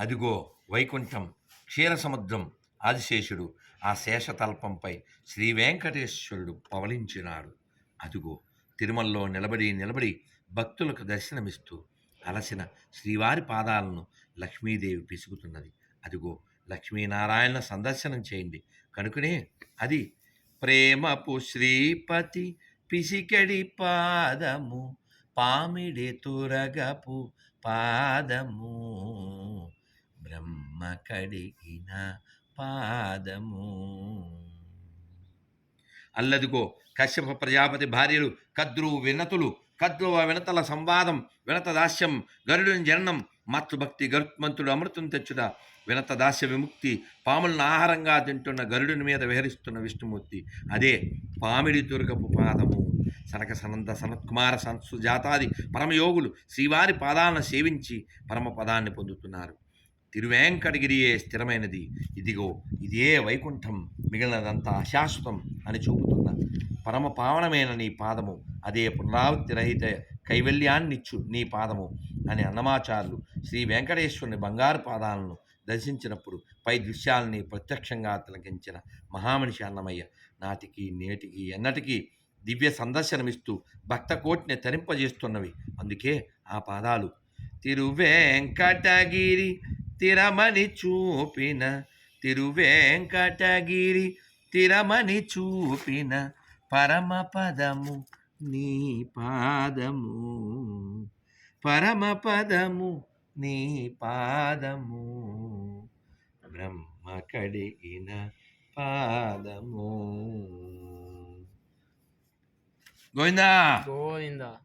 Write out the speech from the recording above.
అదిగో వైకుంఠం క్షీరసముద్రం ఆదిశేషుడు ఆ శేషతల్పంపై శ్రీ వెంకటేశ్వరుడు పవలించినాడు. అదిగో తిరుమలలో నిలబడి నిలబడి భక్తులకు దర్శనమిస్తూ అలసిన శ్రీవారి పాదాలను లక్ష్మీదేవి పిసుకుతున్నది. అదిగో లక్ష్మీనారాయణ సందర్శనం చేయండి. కనుకనే అది ప్రేమపు శ్రీపతి పిసికడి పాదము పామిడి తురగపు పాదము. బ్రహ్మ కడిగిన పాదము. అల్లదిగో కశ్యప ప్రజాపతి భార్యలు కద్రు వినతులు కద్రువ వినతల సంవాదం వినత దాస్యం గరుడుని జననం మాతృభక్తి గరుత్మంతుడు అమృతం తెచ్చుట వినత దాస్య విముక్తి పాములను ఆహారంగా తింటున్న గరుడిని మీద విహరిస్తున్న విష్ణుమూర్తి. అదే పామిడి దుర్గపు పాదము. సనక సనంద సనత్కుమార సంసు జాతాది పరమయోగులు శ్రీవారి పాదాలను సేవించి పరమ పదాన్ని పొందుతున్నారు. తిరువేంకటగిరియే స్థిరమైనది. ఇదిగో ఇదే వైకుంఠం మిగిలినదంతా అశాశ్వతం అని చూపుతున్న పరమ పావనమైన నీ పాదము. అదే పునరావృత్తి రహిత కైవల్యాన్నిచ్చు నీ పాదము అని అన్నమాచారులు శ్రీ వెంకటేశ్వరుని బంగారు పాదాలను దర్శించినప్పుడు పై దృశ్యాలని ప్రత్యక్షంగా తిలకించిన మహామనిషి అన్నమయ్య నాటికి నేటికి ఎన్నటికీ దివ్య సందర్శనమిస్తూ భక్త కోటిని తరింపజేస్తున్నవి. అందుకే ఆ పాదాలు తిరువేంకటగిరి తిరమని చూపిన తిరువేంకటగిరి తిరమని చూపిన పరమ పదము నీ పాదము. పరమ పదము నీ పాదము. బ్రహ్మ కడిగిన పాదము. గోవిందా? గోవిందా.